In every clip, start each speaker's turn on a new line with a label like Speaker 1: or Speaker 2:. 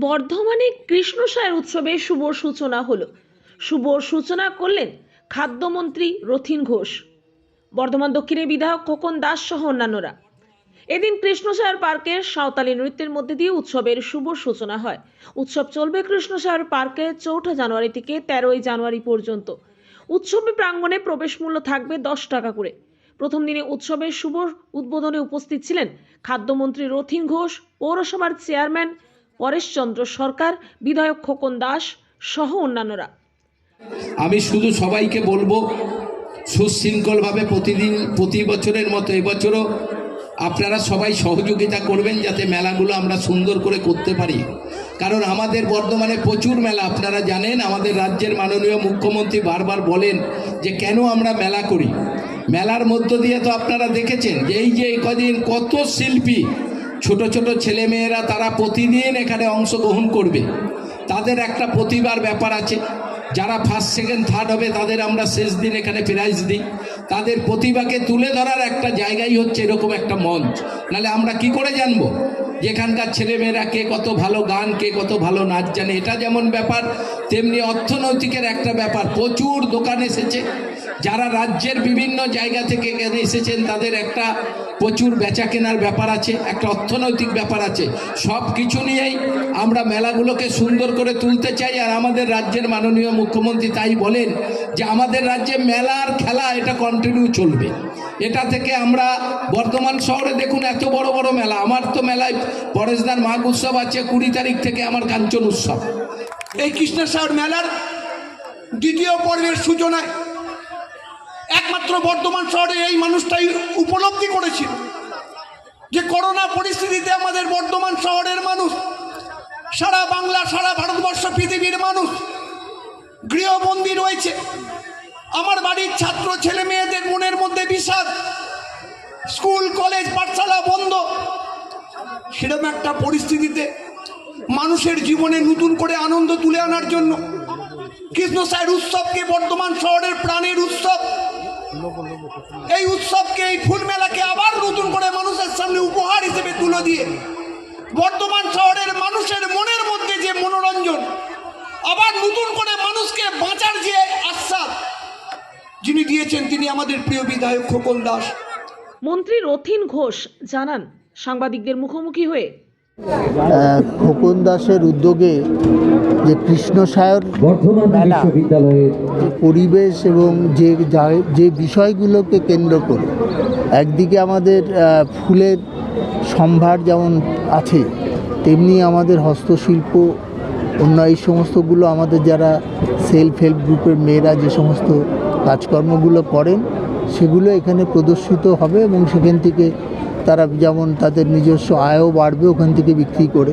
Speaker 1: বর্ধমানে কৃষ্ণসায়ের উৎসবে শুভ সূচনা হলো। শুভ সূচনা করলেন খাদ্যমন্ত্রী রথিন ঘোষ। বর্ধমান দক্ষিণের বিধায়ক খোকন দাস সহ অন্যান্যরা। এদিন কৃষ্ণসায়র পার্কের সাঁওতালি নৃত্যের মধ্যে দিয়ে উৎসবের শুভ সূচনা হয়। উৎসব চলবে কৃষ্ণসায়র পার্কে চৌঠা জানুয়ারি থেকে তেরোই জানুয়ারি পর্যন্ত। উৎসবে প্রাঙ্গণে প্রবেশ মূল্য থাকবে দশ টাকা করে। প্রথম দিনে উৎসবের শুভ উদ্বোধনে উপস্থিত ছিলেন খাদ্যমন্ত্রী রথিন ঘোষ, পৌরসভার চেয়ারম্যান পরেশচন্দ্র সরকার, বিধায়ক খোকন দাস সহ অন্যান্যরা।
Speaker 2: আমি শুধু সবাইকে বলব, সুশৃঙ্খলভাবে প্রতিদিন, প্রতি বছরের মতো এবছরও আপনারা সবাই সহযোগিতা করবেন যাতে মেলাগুলো আমরা সুন্দর করে করতে পারি। কারণ আমাদের বর্ধমানে প্রচুর মেলা, আপনারা জানেন, আমাদের রাজ্যের মাননীয় মুখ্যমন্ত্রী বারবার বলেন যে কেন আমরা মেলা করি। মেলার মধ্য দিয়ে তো আপনারা দেখেছেন যে এই যে কদিন কত শিল্পী ছোট ছোট ছেলেমেয়েরা তারা প্রতিদিন এখানে অংশগ্রহণ করবে। তাদের একটা প্রতিভার ব্যাপার আছে। যারা ফার্স্ট সেকেন্ড থার্ড হবে, তাদের আমরা শেষ দিন এখানে প্রাইজ দিই। তাদের প্রতিভাকে তুলে ধরার একটা জায়গাই হচ্ছে এরকম একটা মঞ্চ। নাহলে আমরা কি করে জানব? যেখানকার ছেলেমেয়েরা কে কত ভালো গান, কে কত ভালো নাচ জানে, এটা যেমন ব্যাপার, তেমনি অর্থনৈতিকের একটা ব্যাপার। প্রচুর দোকান এসেছে। যারা রাজ্যের বিভিন্ন জায়গা থেকে এসেছেন, তাদের একটা প্রচুর বেচা কেনার ব্যাপার আছে, একটা অর্থনৈতিক ব্যাপার আছে। সব কিছু নিয়েই আমরা মেলাগুলোকে সুন্দর করে তুলতে চাই আর আমাদের রাজ্যের মাননীয় মুখ্যমন্ত্রী তাই বলেন যে আমাদের রাজ্যে মেলার খেলা, এটা কন্টিনিউ চলবে। এটা থেকে আমরা বর্ধমান শহরে দেখুন এত বড় বড় মেলা। আমার তো মেলায় পরেশদার মাঘ উৎসব আছে, কুড়ি তারিখ থেকে আমার কাঞ্চন উৎসব।
Speaker 3: এই কৃষ্ণসাগর মেলার দ্বিতীয় পর্বের সূচনায় একমাত্র বর্ধমান শহরে এই মানুষটাই উপলব্ধি করেছিল যে করোনা পরিস্থিতিতে আমাদের বর্ধমান শহরের মানুষ, সারা বাংলা, সারা ভারতবর্ষ পৃথিবীর মানুষ গৃহবন্দী রয়েছে। আমার বাড়ির ছাত্র, ছেলে মেয়েদের মনের মধ্যে বিষাদ, স্কুল, কলেজ, পাঠশালা বন্ধ। সেরকম একটা পরিস্থিতিতে মানুষের জীবনে নতুন করে আনন্দ তুলে আনার জন্য কৃষ্ণ কৃষ্ণসায়ের উৎসবকে বর্ধমান শহরের প্রাণের উৎসব এই উৎসবকে, এই ফুল মেলাকে আবার নতুন করে মানুষের সামনে উপহার হিসেবে তুলে দিয়ে বর্ধমান শহরের মানুষের মনের মধ্যে যে মনোরঞ্জন, আবার নতুন করে মানুষকে বাঁচার যে আশ্বাস যিনি দিয়েছেন তিনি আমাদের প্রিয় বিধায়ক খোকন দাস।
Speaker 1: মন্ত্রী রথিন ঘোষ জানান, সাংবাদিকদের মুখোমুখি হয়ে
Speaker 4: খোকন দাসের উদ্যোগে যে কৃষ্ণসায়র মেলা পরিবেশ এবং যে যা- যে বিষয়গুলোকে কেন্দ্র করে একদিকে আমাদের ফুলের সম্ভার যেমন আছে তেমনি আমাদের হস্তশিল্প অন্য এই সমস্তগুলো আমাদের যারা সেলফ হেল্প গ্রুপের মেয়েরা যে সমস্ত কাজকর্মগুলো করেন সেগুলো এখানে প্রদর্শিত হবে এবং সেখান থেকে তারা যেমন তাদের নিজস্ব আয়ও বাড়বে ওখান থেকে বিক্রি করে।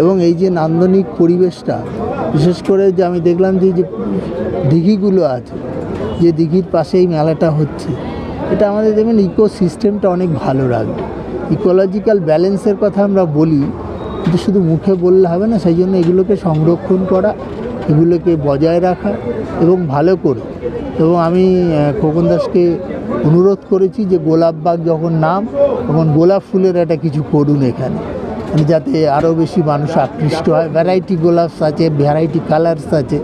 Speaker 4: এবং এই যে নান্দনিক পরিবেশটা, বিশেষ করে যে আমি দেখলাম যে যে দিঘিগুলো আছে, যে দিঘির পাশে এই মেলাটা হচ্ছে, এটা আমাদের দেখবেন ইকো সিস্টেমটা অনেক ভালো রাখবে। ইকোলজিক্যাল ব্যালেন্সের কথা আমরা বলি, কিন্তু শুধু মুখে বললে হবে না, সেই জন্য এগুলোকে সংরক্ষণ করা, এগুলোকে বজায় রাখা এবং ভালো করে। এবং আমি খোকন দাসকে অনুরোধ করেছি যে গোলাপবাগ যখন নাম, তখন গোলাপ ফুলের একটা কিছু করুন এখানে। মানে যাতে আরও বেশি মানুষ আকৃষ্ট হয়। ভ্যারাইটি গোলাপস আছে ভ্যারাইটি কালার্স আছে।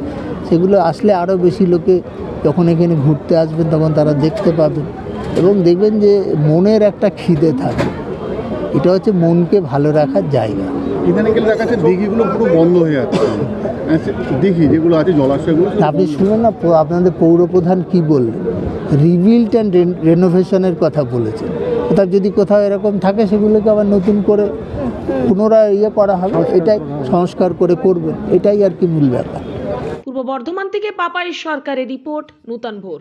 Speaker 4: সেগুলো আসলে আরও বেশি লোকে যখন এখানে ঘুরতে আসবেন, তখন তারা দেখতে পাবেন। এবং দেখবেন যে মনের একটা খিদে থাকে। এটা হচ্ছে মনকে ভালো রাখার জায়গা।
Speaker 5: এখানে গেলে দেখা যাচ্ছে দিঘিগুলো পুরো বন্ধ হয়ে যাচ্ছে। দিঘি যেগুলো আছে জলাশয়গুলো
Speaker 4: আপনি শুনুন না আপনাদের পৌরপ্রধান কি বললেন? রিবিল্ড অ্যান্ড রেনোভেশনের কথা বলেছেন। অর্থাৎ যদি কোথাও এরকম থাকে সেগুলোকে আবার নতুন করে পুনরায় ইয়ে করা হবে এটাই সংস্কার করে করবেন। এটাই আর কি মূল ব্যাপার।
Speaker 1: পূর্ব বর্ধমান থেকে পাপাই সরকারের রিপোর্ট নূতন ভোর।